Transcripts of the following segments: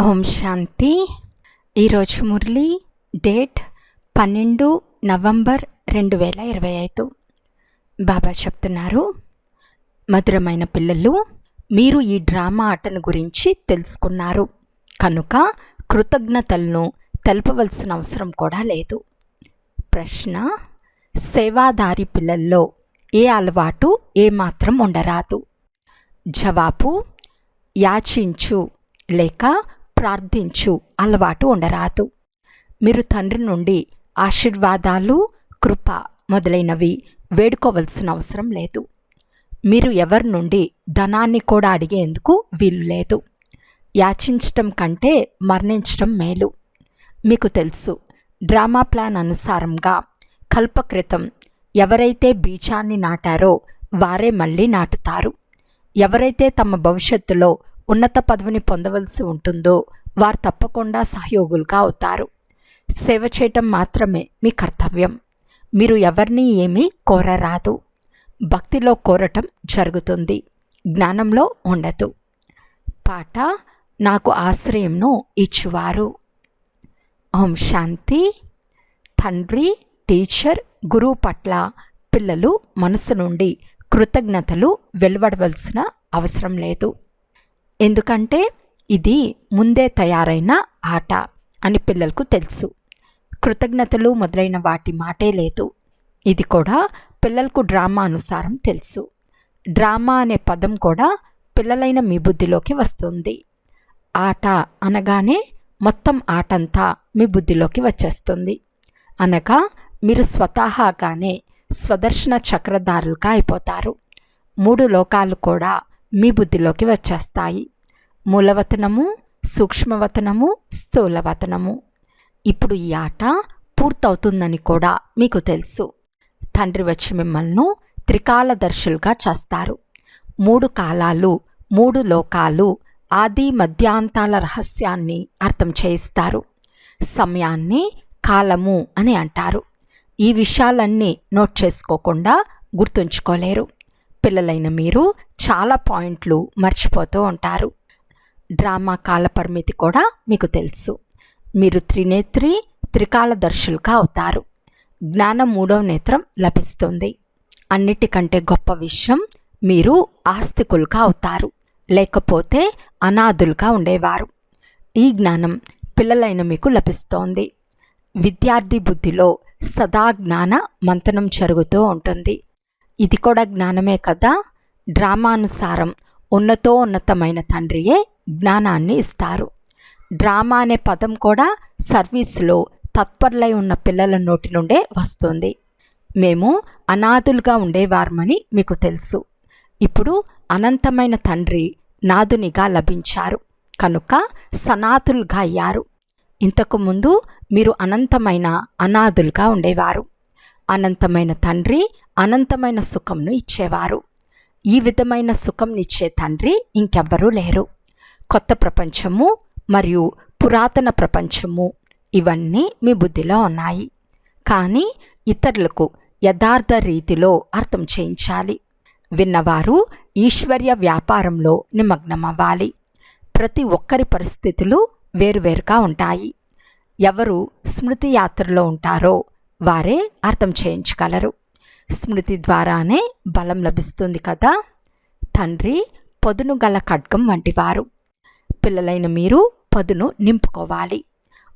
ఓం శాంతి. ఈరోజు మురళి డేట్ పన్నెండు నవంబర్ రెండు వేల ఇరవై ఐదు. బాబా చెప్తున్నారు మధురమైన పిల్లలు మీరు ఈ డ్రామా ఆటను గురించి తెలుసుకున్నారు. కనుక కృతజ్ఞతలను తెలపవలసిన అవసరం కూడా లేదు. ప్రశ్న సేవాదారి పిల్లల్లో ఏ అలవాటు ఏమాత్రం ఉండరాదు. జవాబు యాచించు లేక ప్రార్థించు అలవాటు ఉండరాదు. మీరు తండ్రి నుండి ఆశీర్వాదాలు కృప మొదలైనవి వేడుకోవలసిన అవసరం లేదు. మీరు ఎవరి నుండి ధనాన్ని కూడా అడిగేందుకు వీలు లేదు. యాచించటం కంటే మరణించటం మేలు. మీకు తెలుసు డ్రామా ప్లాన్ అనుసారంగా కల్పక్రితం ఎవరైతే బీజాన్ని నాటారో వారే మళ్ళీ నాటుతారు. ఎవరైతే తమ భవిష్యత్తులో ఉన్నత పదవిని పొందవలసి ఉంటుందో వారు తప్పకుండా సహయోగులుగా అవుతారు. సేవ చేయటం మాత్రమే మీ కర్తవ్యం. మీరు ఎవరిని ఏమీ కోరరాదు. భక్తిలో కోరటం జరుగుతుంది. జ్ఞానంలో ఉండదు. పాట నాకు ఆశ్రయంను ఇచ్చువారు. ఓం శాంతి. తండ్రి టీచర్ గురువు పట్ల పిల్లలు మనసు నుండి కృతజ్ఞతలు వెలువడవలసిన అవసరం లేదు. ఎందుకంటే ఇది ముందే తయారైన ఆట అని పిల్లలకు తెలుసు. కృతజ్ఞతలు మొదలైన వాటి మాటే లేదు. ఇది కూడా పిల్లలకు డ్రామా అనుసారం తెలుసు. డ్రామా అనే పదం కూడా పిల్లలైన మీ బుద్ధిలోకి వస్తుంది. ఆట అనగానే మొత్తం ఆటంతా మీ బుద్ధిలోకి వచ్చేస్తుంది. అనగా మీరు స్వతహాగానే స్వదర్శన చక్రధారులుగా అయిపోతారు. మూడు లోకాలు కూడా మీ బుద్ధిలోకి వచ్చేస్తాయి. మూలవతనము సూక్ష్మవతనము స్థూలవతనము. ఇప్పుడు ఈ ఆట పూర్తవుతుందని కూడా మీకు తెలుసు. తండ్రి వచ్చి మిమ్మల్ని త్రికాలదర్శులుగా చేస్తారు. మూడు కాలాలు మూడు లోకాలు ఆది మధ్యాంతాల రహస్యాన్ని అర్థం చేయిస్తారు. సమయాన్ని కాలము అని అంటారు. ఈ విషయాలన్నీ నోట్ చేసుకోకుండా గుర్తుంచుకోలేరు. పిల్లలైన మీరు చాలా పాయింట్లు మర్చిపోతూ ఉంటారు. డ్రామా కాల పరిమితి కూడా మీకు తెలుసు. మీరు త్రినేత్రి త్రికాలదర్శులుగా అవుతారు. జ్ఞానం మూడవ నేత్రం లభిస్తుంది. అన్నిటికంటే గొప్ప విషయం మీరు ఆస్తికులుగా అవుతారు. లేకపోతే అనాథులుగా ఉండేవారు. ఈ జ్ఞానం పిల్లలైన మీకు లభిస్తోంది. విద్యార్థి బుద్ధిలో సదా జ్ఞాన మంతనం జరుగుతూ ఉంటుంది. ఇది కూడా జ్ఞానమే కదా? డ్రామానుసారం ఉన్నతో ఉన్నతమైన తండ్రియే జ్ఞానాన్ని ఇస్తారు. డ్రామా అనే పదం కూడా సర్వీస్లో తత్పరులై ఉన్న పిల్లల నోటి నుండే వస్తుంది. మేము అనాథులుగా ఉండేవారమని మీకు తెలుసు. ఇప్పుడు అనంతమైన తండ్రి నాదునిగా లభించారు. కనుక సనాథులుగా అయ్యారు. ఇంతకుముందు మీరు అనంతమైన అనాథులుగా ఉండేవారు. అనంతమైన తండ్రి అనంతమైన సుఖంను ఇచ్చేవారు. ఈ విధమైన సుఖంనిచ్చే తండ్రి ఇంకెవ్వరూ లేరు. కొత్త ప్రపంచము మరియు పురాతన ప్రపంచము ఇవన్నీ మీ బుద్ధిలో ఉన్నాయి. కానీ ఇతరులకు యథార్థ రీతిలో అర్థం చేయించాలి. విన్నవారు ఈశ్వర్య వ్యాపారంలో నిమగ్నమవ్వాలి. ప్రతి ఒక్కరి పరిస్థితులు వేరువేరుగా ఉంటాయి. ఎవరు స్మృతి యాత్రలో ఉంటారో వారే అర్థం చేయించగలరు. స్మృతి ద్వారానే బలం లభిస్తుంది కదా. తండ్రి పొదును గల ఖడ్గం వంటివారు. పిల్లలైన మీరు పదును నింపుకోవాలి.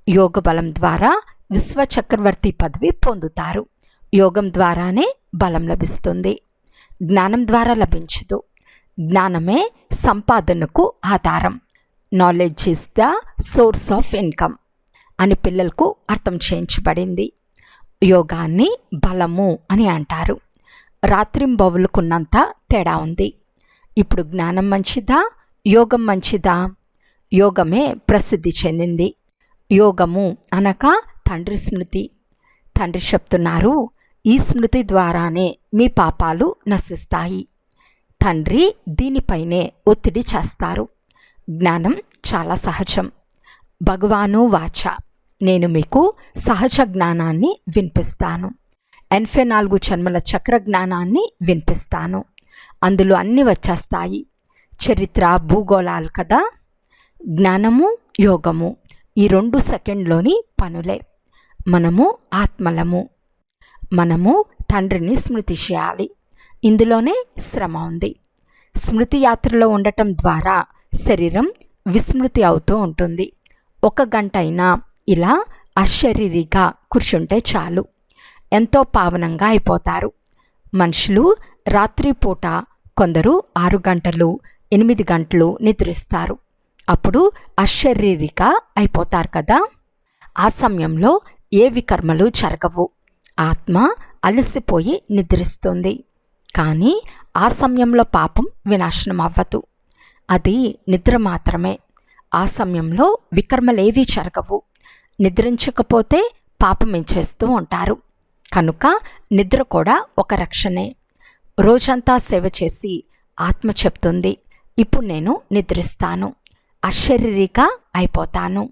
యోగ బలం ద్వారా విశ్వ చక్రవర్తి పదవి పొందుతారు. యోగం ద్వారానే బలం లభిస్తుంది. జ్ఞానం ద్వారా లభించదు. జ్ఞానమే సంపాదనకు ఆధారం. Knowledge is the source of income అని పిల్లలకు అర్థం చేయించబడింది. యోగాన్ని బలము అని అంటారు. రాత్రింబవులుకున్నంత తేడా ఉంది. ఇప్పుడు జ్ఞానం మంచిదా? యోగం మంచిదా? యోగమే ప్రసిద్ధి చెందింది. యోగము అనగా తండ్రి స్మృతి. తండ్రి చెప్తున్నారు ఈ స్మృతి ద్వారానే మీ పాపాలు నశిస్తాయి. తండ్రి దీనిపైనే ఒత్తిడి చేస్తారు. జ్ఞానం చాలా సహజం. భగవాను వాచ. నేను మీకు సహజ జ్ఞానాన్ని వినిపిస్తాను. ఎనభై నాలుగు జన్మల చక్ర జ్ఞానాన్ని వినిపిస్తాను. అందులో అన్నీ వచ్చేస్తాయి. చరిత్ర భూగోళాలు కదా? జ్ఞానము యోగము ఈ రెండు సెకండ్లోని పనులే. మనము ఆత్మలము. మనము తండ్రిని స్మృతి చేయాలి. ఇందులోనే శ్రమ ఉంది. స్మృతి యాత్రలో ఉండటం ద్వారా శరీరం విస్మృతి అవుతూ ఉంటుంది. ఒక గంట అయినా ఇలా అశరీరిగా కూర్చుంటే చాలు. ఎంతో పావనంగా అయిపోతారు. మనుషులు రాత్రిపూట కొందరు ఆరు గంటలు ఎనిమిది గంటలు నిద్రిస్తారు. అప్పుడు అశరీరిక అయిపోతారు కదా? ఆ సమయంలో ఏ వికర్మలు జరగవు. ఆత్మ అలసిపోయి నిద్రిస్తుంది. కానీ ఆ సమయంలో పాపం వినాశనం అవ్వదు. అది నిద్ర మాత్రమే. ఆ సమయంలో వికర్మలేవీ జరగవు. నిద్రించకపోతే పాపం చేస్తూ ఉంటారు. కనుక నిద్ర కూడా ఒక రక్షణే. రోజంతా సేవ చేసి ఆత్మ చెప్తుంది ఇప్పుడు నేను నిద్రిస్తాను అశరీరిక అయిపోతాను.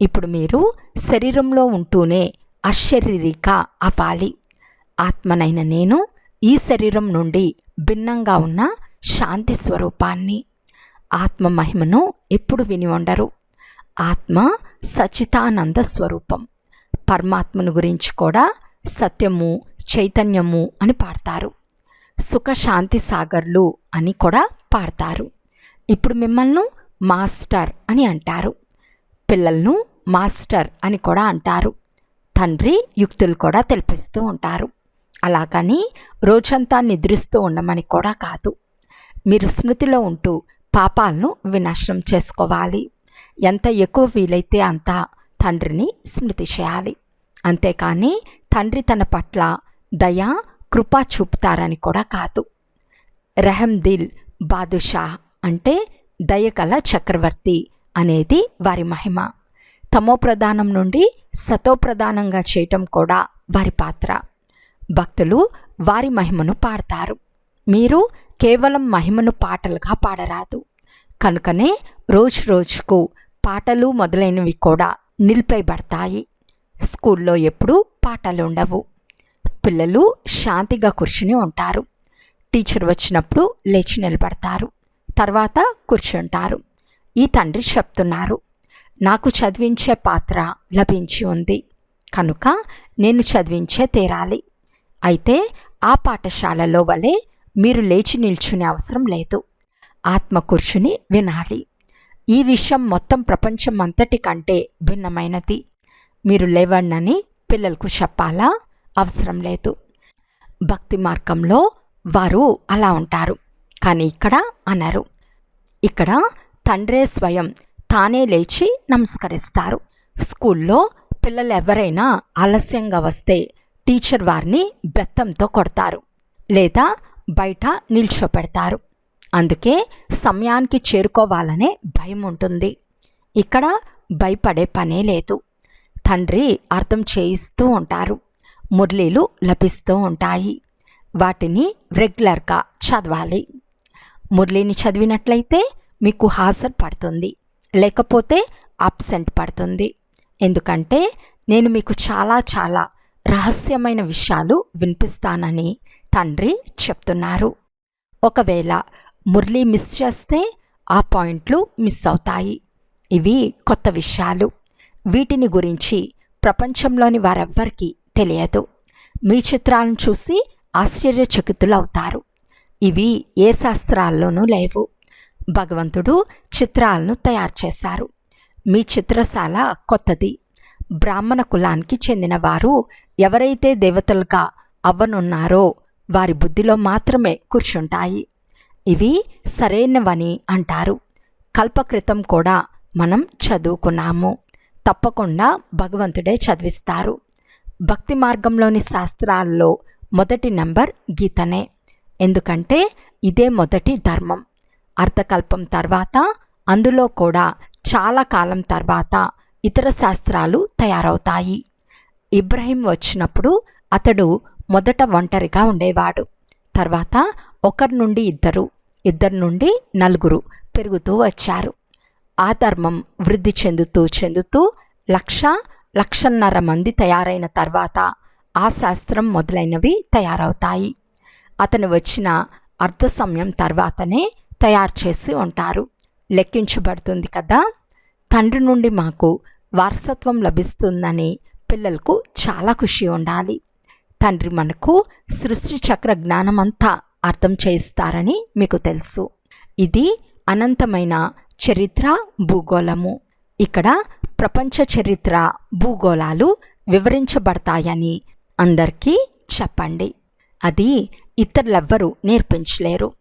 ఇప్పుడు మీరు శరీరంలో ఉంటూనే అశరీరిక అవ్వాలి. ఆత్మనైన నేను ఈ శరీరం నుండి భిన్నంగా ఉన్న శాంతి స్వరూపాన్ని ఆత్మ మహిమను ఎప్పుడు విని ఉండరు. ఆత్మ సచితానంద స్వరూపం. పరమాత్మను గురించి కూడా సత్యము చైతన్యము అని పాడతారు. సుఖశాంతి సాగర్లు అని కూడా పాడతారు. ఇప్పుడు మిమ్మల్ని మాస్టర్ అని అంటారు. పిల్లలను మాస్టర్ అని కూడా అంటారు. తండ్రి యుక్తులు కూడా తెలిపిస్తూ ఉంటారు. అలాగని రోజంతా నిద్రిస్తూ ఉండమని కూడా కాదు. మీరు స్మృతిలో ఉంటూ పాపాలను వినాశనం చేసుకోవాలి. ఎంత ఎక్కువ వీలైతే అంత తండ్రిని స్మృతి చేయాలి అంతేకాని తండ్రి తన పట్ల దయ కృప చూపుతారని కూడా కాదు. రెహందిల్ బాదుషా అంటే దయకల చక్రవర్తి అనేది వారి మహిమ. తమో ప్రధానం నుండి సతో ప్రధానంగా చేయటం కూడా వారి పాత్ర. భక్తులు వారి మహిమను పాడతారు. మీరు కేవలం మహిమను పాటలుగా పాడరాదు. కనుకనే రోజు రోజుకు పాటలు మొదలైనవి కూడా నిలిపేయబడతాయి. స్కూల్లో ఎప్పుడూ పాటలు ఉండవు పిల్లలు శాంతిగా కూర్చుని ఉంటారు. టీచర్ వచ్చినప్పుడు లేచి నిలబడతారు. తర్వాత కూర్చుంటారు. ఈ తండ్రి చెప్తున్నారు నాకు చదివించే పాత్ర లభించి ఉంది. కనుక నేను చదివించే తీరాలి. అయితే ఆ పాఠశాలలో వలె మీరు లేచి నిల్చునే అవసరం లేదు. ఆత్మ కూర్చుని వినాలి. ఈ విషయం మొత్తం ప్రపంచం అంతటి కంటే భిన్నమైనది. మీరు లేవండని పిల్లలకు చెప్పాలా? అవసరం లేదు. భక్తి మార్గంలో వారు అలా ఉంటారు. కానీ ఇక్కడ అనరు. ఇక్కడ తండ్రే స్వయం తానే లేచి నమస్కరిస్తారు. స్కూల్లో పిల్లలు ఎవరైనా ఆలస్యంగా వస్తే టీచర్ వారిని బెత్తంతో కొడతారు లేదా బయట నిల్చోపెడతారు. అందుకే సమయానికి చేరుకోవాలనే భయం ఉంటుంది ఇక్కడ భయపడే పనే లేదు. తండ్రి అర్థం చేయిస్తూ ఉంటారు. మురళీలు లభిస్తూ ఉంటాయి. వాటిని రెగ్యులర్గా చదవాలి. మురళిని చదివినట్లయితే మీకు హాజరు పడుతుంది. లేకపోతే అబ్సెంట్ పడుతుంది. ఎందుకంటే నేను మీకు చాలా చాలా రహస్యమైన విషయాలు వినిపిస్తానని తండ్రి చెప్తున్నారు. ఒకవేళ మురళి మిస్ చేస్తే ఆ పాయింట్లు మిస్ అవుతాయి. ఇవి కొత్త విషయాలు. వీటిని గురించి ప్రపంచంలోని వారెవ్వరికీ తెలియదు. మీ చిత్రాలను చూసి ఆశ్చర్యచకితులవుతారు. ఇవి ఏ శాస్త్రాల్లోనూ లేవు. భగవంతుడు చిత్రాలను తయారు చేశారు. మీ చిత్రశాల కొత్తది. బ్రాహ్మణ కులానికి చెందిన వారు ఎవరైతే దేవతలుగా అవ్వనున్నారో వారి బుద్ధిలో మాత్రమే కూర్చుంటాయి. ఇవి సరైనవని అంటారు. కల్పకృతం కూడా మనం చదువుకున్నాము. తప్పకుండా భగవంతుడే చదివిస్తారు. భక్తి మార్గంలోని శాస్త్రాల్లో మొదటి నంబర్ గీతనే. ఎందుకంటే ఇదే మొదటి ధర్మం. అర్థకల్పం తర్వాత అందులో కూడా చాలా కాలం తర్వాత ఇతర శాస్త్రాలు తయారవుతాయి. ఇబ్రహీం వచ్చినప్పుడు అతడు మొదట ఒంటరిగా ఉండేవాడు. తర్వాత ఒకరి నుండి ఇద్దరు ఇద్దరు నుండి నలుగురు పెరుగుతూ వచ్చారు. ఆ ధర్మం వృద్ధి చెందుతూ చెందుతూ లక్ష లక్షన్నర మంది తయారైన తర్వాత ఆ శాస్త్రం మొదలైనవి తయారవుతాయి. అతను వచ్చిన అర్ధ సమయం తర్వాతనే తయారు చేసి ఉంటారు. లెక్కించబడుతుంది కదా! తండ్రి నుండి మాకు వారసత్వం లభిస్తుందని పిల్లలకు చాలా ఖుషి ఉండాలి. తండ్రి మనకు సృష్టి చక్ర జ్ఞానమంతా అర్థం చేయిస్తారని మీకు తెలుసు. ఇది అనంతమైన చరిత్ర భూగోళము. ఇక్కడ ప్రపంచ చరిత్ర భూగోళాలు వివరించబడతాయని అందరికీ చెప్పండి. అది ఇతరులెవ్వరూ నేర్పించలేరు.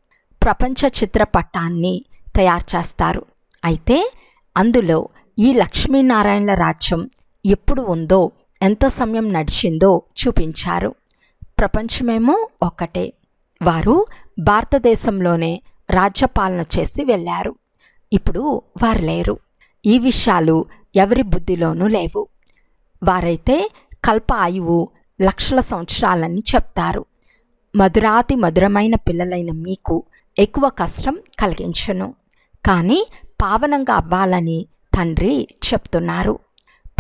ప్రపంచ చిత్రపటాన్ని తయారు చేస్తారు. అయితే అందులో ఈ లక్ష్మీనారాయణల రాజ్యం ఎప్పుడు ఉందో ఎంత సమయం నడిచిందో చూపించారు. ప్రపంచమేమో ఒక్కటే. వారు భారతదేశంలోనే రాజ్యపాలన చేసి వెళ్ళారు. ఇప్పుడు వారు లేరు. ఈ విషయాలు ఎవరి బుద్ధిలోనూ లేవు. వారైతే కల్ప ఆయువు లక్షల సంవత్సరాలని చెప్తారు. మధురాతి మధురమైన పిల్లలైన మీకు ఎక్కువ కష్టం కలిగించును. కానీ పావనంగా అవ్వాలని తండ్రి చెప్తున్నారు.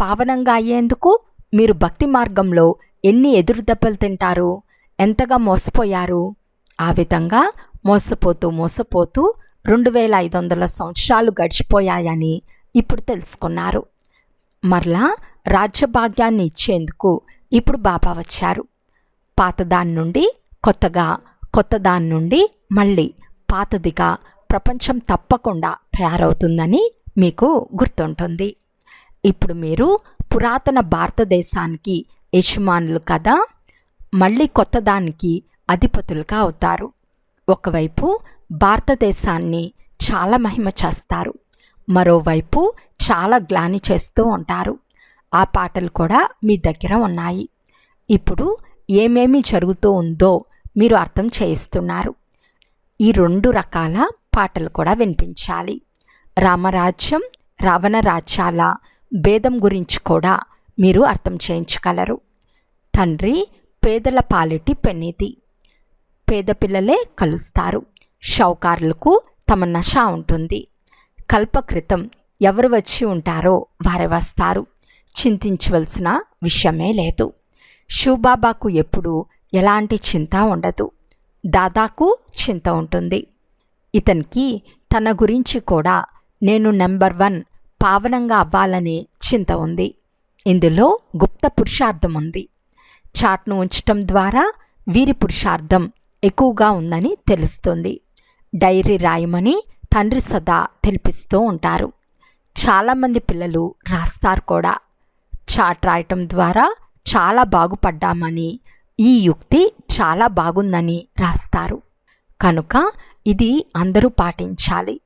పావనంగా అయ్యేందుకు మీరు భక్తి మార్గంలో ఎన్ని ఎదురు దెబ్బలు తింటారు? ఎంతగా మోసపోయారు? ఆ విధంగా మోసపోతూ మోసపోతూ రెండు వేల ఐదు వందల సంవత్సరాలు గడిచిపోయాయని ఇప్పుడు తెలుసుకున్నారు. మరలా రాజ్యభాగ్యాన్ని ఇచ్చేందుకు ఇప్పుడు బాబా వచ్చారు. పాతదాని నుండి కొత్తగా కొత్తదాని నుండి మళ్ళీ పాతదిగా ప్రపంచం తప్పకుండా తయారవుతుందని మీకు గుర్తుంటుంది. ఇప్పుడు మీరు పురాతన భారతదేశానికి యజమానులు కదా మళ్ళీ కొత్తదానికి అధిపతులుగా అవుతారు. ఒకవైపు భారతదేశాన్ని చాలా మహిమ చేస్తారు. మరోవైపు చాలా గ్లాని చేస్తూ ఉంటారు. ఆ పాటలు కూడా మీ దగ్గర ఉన్నాయి. ఇప్పుడు ఏమేమి జరుగుతూ ఉందో మీరు అర్థం చేయిస్తున్నారు. ఈ రెండు రకాల పాటలు కూడా వినిపించాలి. రామరాజ్యం రావణ రాజ్యాల భేదం గురించి కూడా మీరు అర్థం చేయించగలరు. తండ్రి పేదల పాలిటి పెన్నిది పేద పిల్లలే కలుస్తారు. షౌకారులకు తమ నష ఉంటుంది. కల్పకృతం ఎవరు వచ్చి ఉంటారో వారే వస్తారు. చింతించవలసిన విషయమే లేదు. శివబాబాకు ఎప్పుడు ఎలాంటి చింత ఉండదు. దాదాకు చింత ఉంటుంది. ఇతనికి తన గురించి కూడా నేను నెంబర్ వన్ పావనంగా అవ్వాలనే చింత ఉంది. ఇందులో గుప్త పురుషార్థం ఉంది. చాట్ను ఉంచటం ద్వారా వీరి పురుషార్థం ఎక్కువగా ఉందని తెలుస్తుంది. డైరీ రాయమని తండ్రి సదా తెలిపిస్తూ ఉంటారు. చాలామంది పిల్లలు రాస్తారు కూడా. చాట్ రాయటం ద్వారా చాలా బాగుపడ్డామని ఈ యుక్తి చాలా బాగుందని రాస్తారు. కనుక ఇది అందరూ పాటించాలి.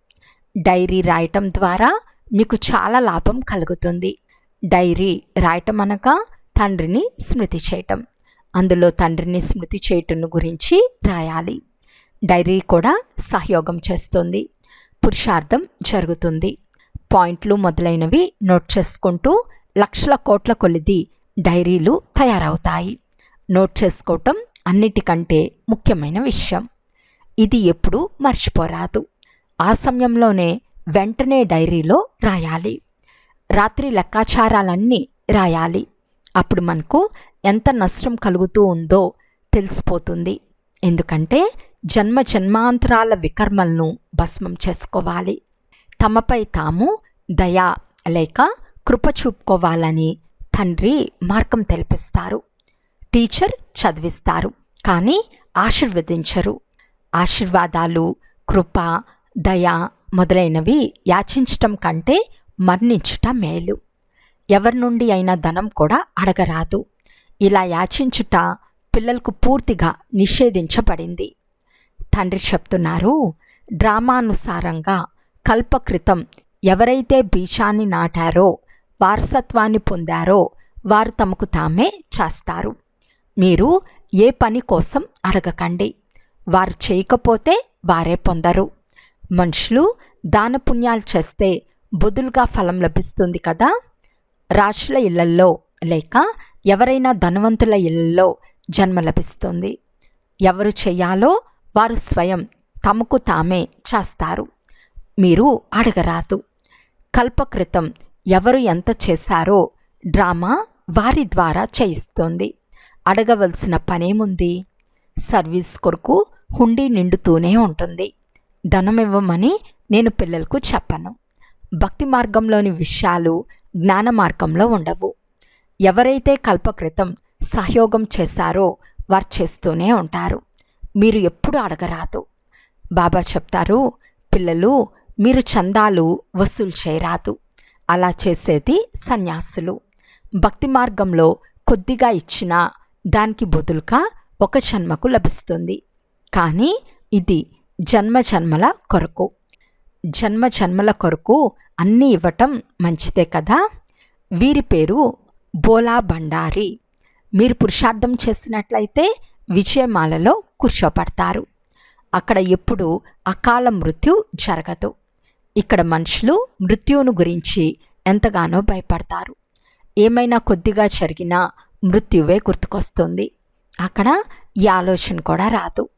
డైరీ రాయటం ద్వారా మీకు చాలా లాభం కలుగుతుంది. డైరీ రాయటం అనగా తండ్రిని స్మృతి చేయటం. అందులో తండ్రిని స్మృతి చేయటను గురించి రాయాలి. డైరీ కూడా సహయోగం చేస్తుంది. పురుషార్థం జరుగుతుంది. పాయింట్లు మొదలైనవి నోట్ చేసుకుంటూ లక్షల కోట్ల కొలిది డైరీలు తయారవుతాయి. నోట్ చేసుకోవటం అన్నిటికంటే ముఖ్యమైన విషయం. ఇది ఎప్పుడూ మర్చిపోరాదు. ఆ సమయంలోనే వెంటనే డైరీలో రాయాలి. రాత్రి లెక్కాచారాలన్నీ రాయాలి. అప్పుడు మనకు ఎంత నష్టం కలుగుతూ ఉందో తెలిసిపోతుంది. ఎందుకంటే జన్మ జన్మాంతరాల వికర్మలను భస్మం చేసుకోవాలి. తమపై తాము దయ లేక కృప చూపుకోవాలని తండ్రి మార్గం తెలిపిస్తారు. టీచర్ చదివిస్తారు కానీ ఆశీర్వదించరు. ఆశీర్వాదాలు కృప దయ మొదలైనవి యాచించటం కంటే మరణించటం మేలు. ఎవరి నుండి అయినా ధనం కూడా అడగరాదు. ఇలా యాచించుట పిల్లలకు పూర్తిగా నిషేధించబడింది. తండ్రి చెప్తున్నారు డ్రామానుసారంగా కల్పకృతం ఎవరైతే బీజాన్ని నాటారో వారసత్వాన్ని పొందారో వారు తమకు తామే చేస్తారు. మీరు ఏ పని కోసం అడగకండి. వారు చేయకపోతే వారే పొందరు. మనుషులు దానపుణ్యాలు చేస్తే బుదులుగా ఫలం లభిస్తుంది కదా? రాజుల ఇళ్ళల్లో లేక ఎవరైనా ధనవంతుల ఇళ్ళలో జన్మ లభిస్తుంది. ఎవరు చేయాలో వారు స్వయం తమకు తామే చేస్తారు. మీరు అడగరాదు. కల్పకృతం ఎవరు ఎంత చేశారో డ్రామా వారి ద్వారా చేయిస్తుంది. అడగవలసిన పనేముంది? సర్వీస్ కొరకు హుండీ నిండుతూనే ఉంటుంది. ధనం ఇవ్వమని నేను పిల్లలకు చెప్పను. భక్తి మార్గంలోని విషయాలు జ్ఞాన మార్గంలో ఉండవు. ఎవరైతే కల్పకృతం సహయోగం చేశారో వారు చేస్తూనే ఉంటారు. మీరు ఎప్పుడు అడగరాదు. బాబా చెప్తారు పిల్లలు మీరు చందాలు వసూలు చేయరాదు. అలా చేసేది సన్యాసులు. భక్తి మార్గంలో కొద్దిగా ఇచ్చినా దానికి బదులుగా ఒక జన్మకు లభిస్తుంది. కానీ ఇది జన్మ జన్మల కొరకు. జన్మ జన్మల కొరకు అన్నీ ఇవ్వటం మంచిదే కదా? వీరి పేరు బోలా బండారి. మీరు పురుషార్థం చేసినట్లయితే విజయమాలలో కూర్చోపడతారు. అక్కడ ఎప్పుడు అకాల మృత్యు జరగదు. ఇక్కడ మనుషులు మృత్యువును గురించి ఎంతగానో భయపడతారు. ఏమైనా కొద్దిగా జరిగినా మృత్యువే గుర్తుకొస్తుంది. అక్కడ ఈ ఆలోచన కూడా రాదు.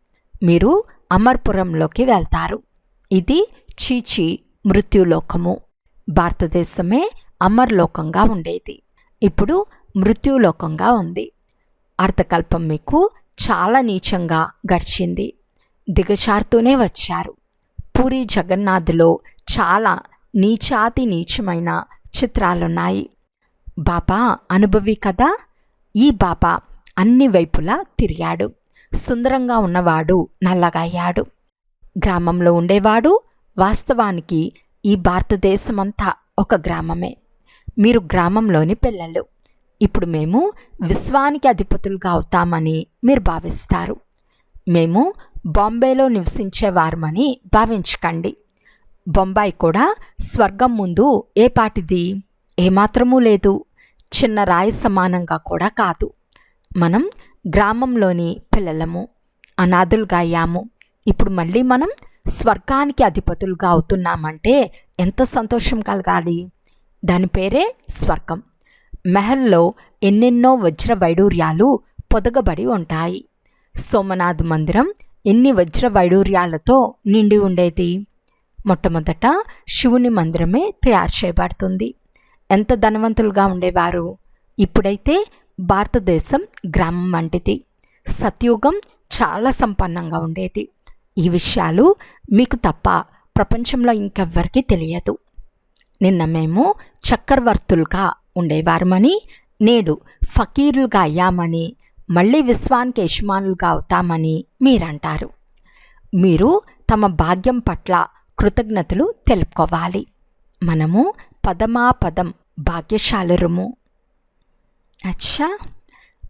మీరు అమర్పురంలోకి వెళ్తారు. ఇది చీచి మృత్యులోకము. భారతదేశమే అమర్లోకంగా ఉండేది. ఇప్పుడు మృత్యులోకంగా ఉంది. అర్థకల్పం మీకు చాలా నీచంగా గడిచింది. దిగచారుతూనే వచ్చారు. పూరి జగన్నాథ్లో చాలా నీచాతి నీచమైన చిత్రాలున్నాయి. బాబా అనుభవి కదా? ఈ బాబా అన్ని వైపులా తిరిగాడు. సుందరంగా ఉన్నవాడు నల్లగాయ్యాడు. గ్రామంలో ఉండేవాడు వాస్తవానికి ఈ భారతదేశమంతా ఒక గ్రామమే. మీరు గ్రామంలోని పిల్లలు. ఇప్పుడు మేము విశ్వానికి అధిపతులుగా అవుతామని మీరు భావిస్తారు. మేము బాంబేలో నివసించేవారమని భావించకండి. బొంబాయి కూడా స్వర్గం ముందు ఏ పాటిది? ఏమాత్రమూ లేదు. చిన్న రాయి సమానంగా కూడా కాదు. మనం గ్రామంలోని పిల్లలము. అనాథులుగా అయ్యాము. ఇప్పుడు మళ్ళీ మనం స్వర్గానికి అధిపతులుగా అవుతున్నామంటే ఎంత సంతోషం కలగాలి? దాని పేరే స్వర్గం. మెహల్లో ఎన్నెన్నో వజ్ర వైడూర్యాలు పొదగబడి ఉంటాయి. సోమనాథ్ మందిరం ఎన్ని వజ్ర వైడూర్యాలతో నిండి ఉండేది? మొట్టమొదట శివుని మందిరమే తయారు చేయబడుతుంది. ఎంత ధనవంతులుగా ఉండేవారు? ఇప్పుడైతే భారతదేశం గ్రామం వంటిది. సత్యుగం చాలా సంపన్నంగా ఉండేది. ఈ విషయాలు మీకు తప్ప ప్రపంచంలో ఇంకెవ్వరికీ తెలియదు. నిన్న మేము చక్రవర్తులుగా ఉండేవారమని నేడు ఫకీరులుగా అయ్యామని మళ్ళీ విశ్వానికి యజమానులుగా అవుతామని మీరంటారు. మీరు తమ భాగ్యం పట్ల కృతజ్ఞతలు తెలుపుకోవాలి. మనము పదమాపదం భాగ్యశాలురుము. అచ్చా!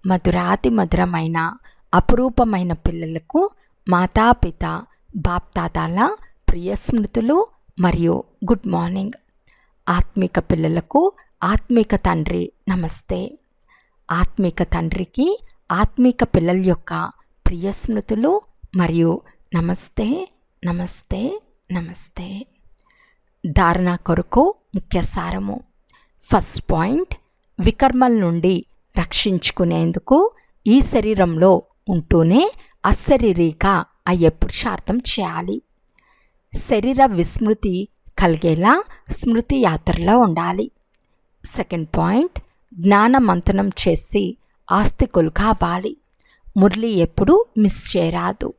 మధురాతి మధురమైన అపురూపమైన పిల్లలకు మాతాపిత బాప్తాదాల ప్రియ స్మృతులు మరియు గుడ్ మార్నింగ్. ఆత్మిక పిల్లలకు ఆత్మిక తండ్రి నమస్తే. ఆత్మిక తండ్రికి ఆత్మిక పిల్లల యొక్క ప్రియ స్మృతులు మరియు నమస్తే నమస్తే నమస్తే. ధారణ కొరకు ముఖ్య సారము. ఫస్ట్ పాయింట్ వికర్మల నుండి రక్షించుకునేందుకు ఈ శరీరంలో ఉంటూనే అశరీరిక అయ్యే పురుషార్థం చేయాలి. శరీర విస్మృతి కలిగేలా స్మృతి యాత్రలో ఉండాలి. సెకండ్ పాయింట్ జ్ఞాన మంతనం చేసి ఆస్తికులు కావాలి మురళి ఎప్పుడు మిస్ చేయరాదు.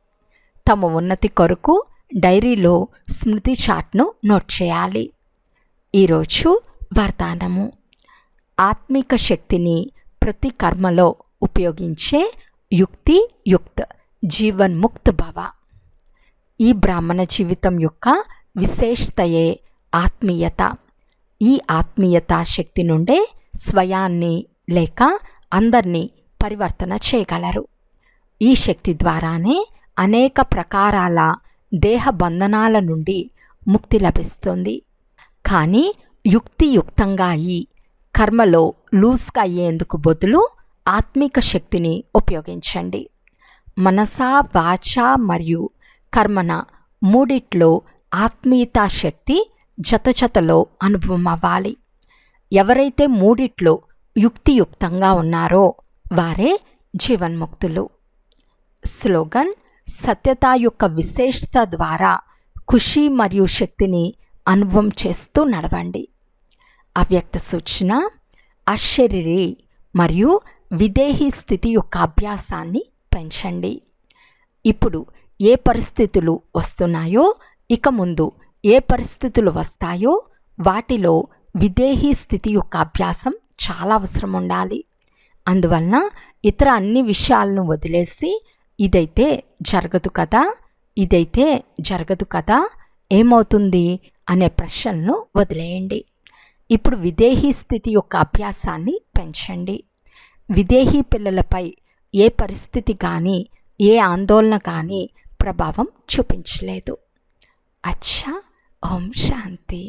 తమ ఉన్నతి కొరకు డైరీలో స్మృతి చాట్ను నోట్ చేయాలి. ఈరోజు వర్తానము. ఆత్మిక శక్తిని ప్రతి కర్మలో ఉపయోగించే యుక్తి యుక్త్ జీవన్ముక్త్ భవ. ఈ బ్రాహ్మణ జీవితం యొక్క విశేషతయే ఆత్మీయత. ఈ ఆత్మీయత శక్తి నుండే స్వయాన్ని లేక అందరినీ పరివర్తన చేయగలరు. ఈ శక్తి ద్వారానే అనేక ప్రకారాల దేహ బంధనాల నుండి ముక్తి లభిస్తుంది. కానీ యుక్తియుక్తంగా అయి కర్మలో లూజ్గా అయ్యేందుకు బదులు ఆత్మిక శక్తిని ఉపయోగించండి. మనసా వాచ మరియు కర్మన మూడిట్లో ఆత్మీయతా శక్తి జతజతలో అనుభవం అవ్వాలి ఎవరైతే మూడిట్లో యుక్తియుక్తంగా ఉన్నారో వారే జీవన్ముక్తులు. స్లోగన్ సత్యత యొక్క విశేషత ద్వారా ఖుషి మరియు శక్తిని అనుభవం చేస్తూ నడవండి. అవ్యక్త సూచన అశరీరి మరియు విదేహీ స్థితి యొక్క అభ్యాసాన్ని పెంచండి. ఇప్పుడు ఏ పరిస్థితులు వస్తున్నాయో ఇక ముందు ఏ పరిస్థితులు వస్తాయో వాటిలో విదేహీ స్థితి యొక్క అభ్యాసం చాలా అవసరం ఉండాలి. అందువలన ఇతర అన్ని విషయాలను వదిలేసి ఇదైతే జరగదు కదా ఇదైతే జరగదు కదా ఏమవుతుంది అనే ప్రశ్నలను వదిలేయండి. ఇప్పుడు విదేహీ స్థితి యొక్క అభ్యాసాన్ని పెంచండి. విదేహీ పిల్లలపై ఏ పరిస్థితి కానీ ఏ ఆందోళన కానీ ప్రభావం చూపించలేదు. అచ్చా ఓం శాంతి.